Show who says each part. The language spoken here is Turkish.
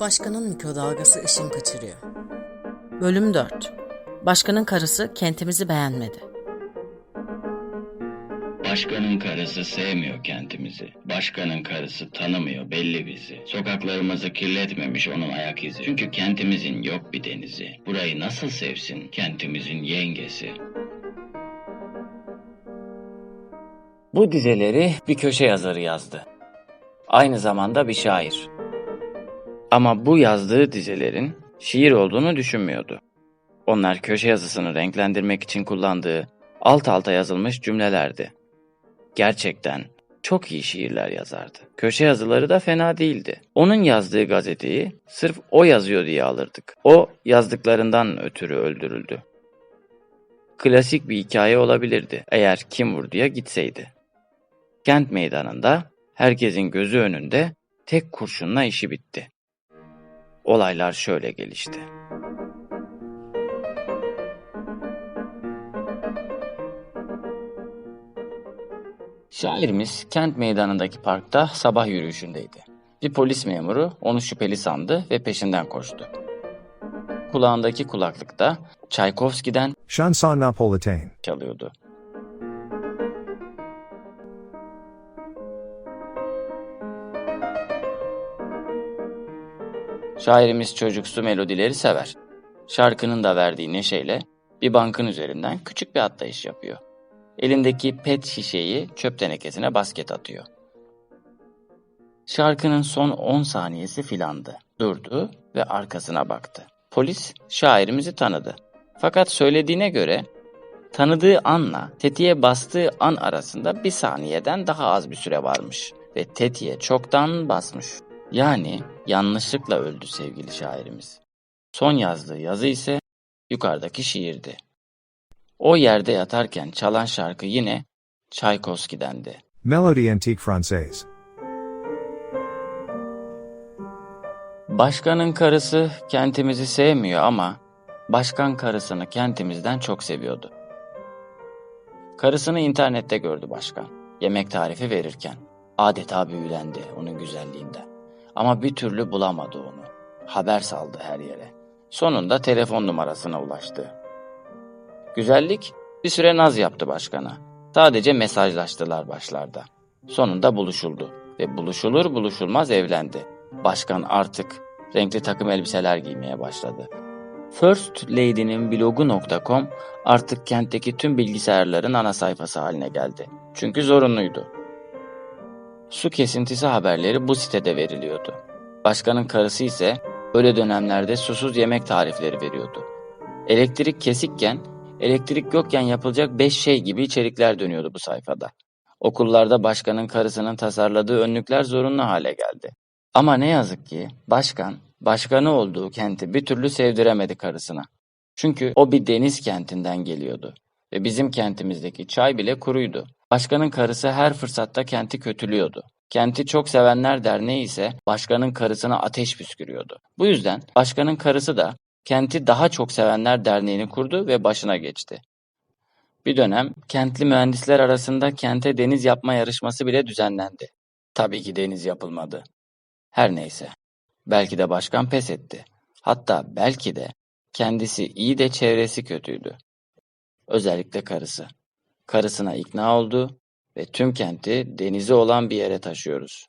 Speaker 1: Başkanın mikrodalgası ışın kaçırıyor.
Speaker 2: Bölüm 4 Başkanın karısı kentimizi beğenmedi.
Speaker 3: Başkanın karısı sevmiyor kentimizi. Başkanın karısı tanımıyor belli bizi. Sokaklarımızı kirletmemiş onun ayak izi. Çünkü kentimizin yok bir denizi. Burayı nasıl sevsin kentimizin yengesi. Bu dizeleri bir köşe yazarı yazdı. Aynı zamanda bir şair. Ama bu yazdığı dizelerin şiir olduğunu düşünmüyordu. Onlar köşe yazısını renklendirmek için kullandığı alt alta yazılmış cümlelerdi. Gerçekten çok iyi şiirler yazardı. Köşe yazıları da fena değildi. Onun yazdığı gazeteyi sırf o yazıyor diye alırdık. O yazdıklarından ötürü öldürüldü. Klasik bir hikaye olabilirdi eğer kim vurduya gitseydi. Kent meydanında herkesin gözü önünde tek kurşunla işi bitti. Olaylar şöyle gelişti. Şairimiz kent meydanındaki parkta sabah yürüyüşündeydi. Bir polis memuru onu şüpheli sandı ve peşinden koştu. Kulağındaki kulaklıkta Çaykovski'den
Speaker 4: Chanson napolitaine.
Speaker 3: çalıyordu. Şairimiz çocuksu melodileri sever. Şarkının da verdiği neşeyle bir bankın üzerinden küçük bir atlayış yapıyor. Elindeki pet şişeyi çöp tenekesine basket atıyor. Şarkının son 10 saniyesi filandı. Durdu ve arkasına baktı. Polis şairimizi tanıdı. Fakat söylediğine göre tanıdığı anla tetiğe bastığı an arasında bir saniyeden daha az bir süre varmış ve tetiğe çoktan basmış. Yani yanlışlıkla öldü sevgili şairimiz. Son yazdığı yazı ise yukarıdaki şiirdi. O yerde yatarken çalan şarkı yine Çaykovski'dendi.
Speaker 4: Mélodie antique française.
Speaker 3: Başkanın karısı kentimizi sevmiyor ama başkan karısını kentimizden çok seviyordu. Karısını internette gördü başkan. Yemek tarifi verirken. Adeta büyülendi onun güzelliğinden. Ama bir türlü bulamadı onu. Haber saldı her yere. Sonunda telefon numarasına ulaştı. Güzellik bir süre naz yaptı başkana. Sadece mesajlaştılar başlarda. Sonunda buluşuldu ve buluşulur buluşulmaz evlendi. Başkan artık renkli takım elbiseler giymeye başladı. First Lady'nin blogu.com artık kentteki tüm bilgisayarların ana sayfası haline geldi. Çünkü zorunluydu. Su kesintisi haberleri bu sitede veriliyordu. Başkanın karısı ise öyle dönemlerde susuz yemek tarifleri veriyordu. Elektrik kesikken, elektrik yokken yapılacak 5 şey gibi içerikler dönüyordu bu sayfada. Okullarda başkanın karısının tasarladığı önlükler zorunlu hale geldi. Ama ne yazık ki başkan, başkanı olduğu kenti bir türlü sevdiremedi karısına. Çünkü o bir deniz kentinden geliyordu ve bizim kentimizdeki çay bile kuruydu. Başkanın karısı her fırsatta kenti kötülüyordu. Kenti Çok Sevenler Derneği ise başkanın karısına ateş püskürüyordu. Bu yüzden başkanın karısı da kenti daha çok sevenler derneğini kurdu ve başına geçti. Bir dönem kentli mühendisler arasında kente deniz yapma yarışması bile düzenlendi. Tabii ki deniz yapılmadı. Her neyse. Belki de başkan pes etti. Hatta belki de kendisi iyi de çevresi kötüydü. Özellikle karısı. Karısına ikna oldu ve tüm kenti denizi olan bir yere taşıyoruz.